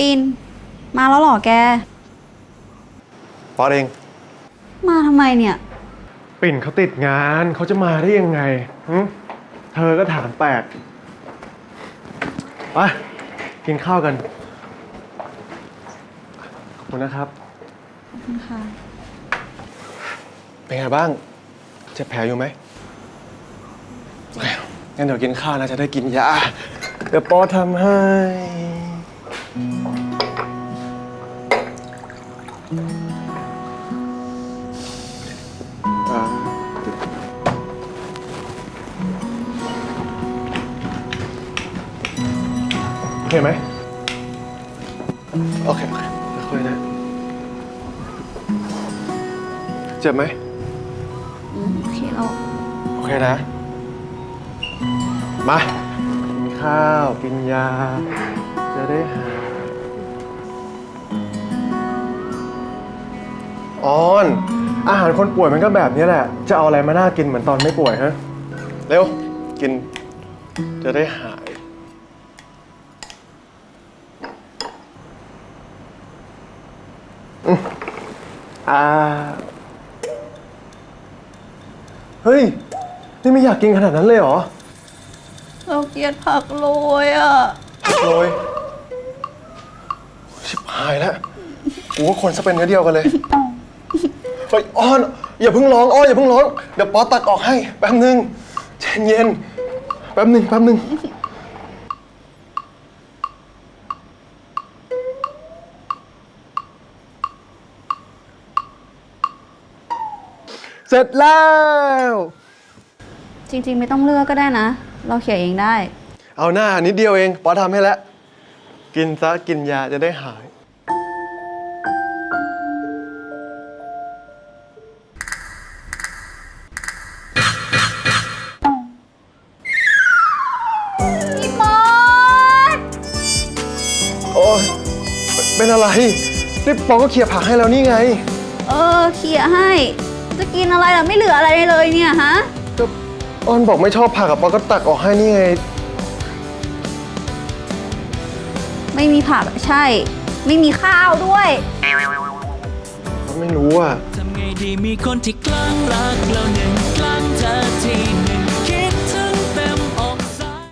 ปินมาแล้วเหรอแก ป๊อตเอง มาทำไมเนี่ย ปิ่นเขาติดงานเขาจะมาได้ยังไงหึเธอก็ถามแปลกไปกินข้าวกัน ขอบคุณนะครับ ค่ะเป็นไงบ้าง เจ็บแผลอยู่ไหมโอเคงั้นเดี๋ยวกินข้าวนะจะได้กินยา เดี๋ยวปอทำให้อ่า โอเคไหม โอเคโอเคค่อยๆนะ เจ็บไหม อืมโอเคเราโอเคนะ มา กินข้าว กินยา จะได้หาย ออน อาหารคนป่วยมันก็แบบนี้แหละ จะเอาอะไรมาน่ากินเหมือนตอนไม่ป่วยฮะ เร็ว กิน จะได้หายอืมอ่า เฮ้ย นี่ไม่อยากกินขนาดนั้นเลยเหรอ เราเกลียดผักโรยอะ โรย ชิบหายแล้วกูว่าคนจะเป็นเนื้อเดียวกันเลย เฮ้ยอ้อนอย่าเพิ่งร้องอ้อนอย่าเพิ่งร้องเดี๋ยวป๊อตักออกให้แป๊บนึงใจเย็นแป๊บนึงแป๊บนึงเสร็จแล้ว จริง ๆ ไม่ต้องเลือกก็ได้นะ เราเขียเองได้ เอาหน้านิดเดียวเองป๊อทำให้แล้ว กินซะกินยาจะได้หาย พี่มอสโอ้ยเป็นอะไร นี่ปอก็เคลียร์ผักให้แล้วนี่ไง เออเขียให้ จะกินอะไรล่ะไม่เหลืออะไรเลยเนี่ยฮะ ก็อ้อนบอกไม่ชอบผักอะปอก็ตักออกให้นี่ไง ไม่มีผักอะใช่ ไม่มีข้าวด้วยก็ไม่รู้อะ ทำไงดีมีคนที่คลั่งรักเรา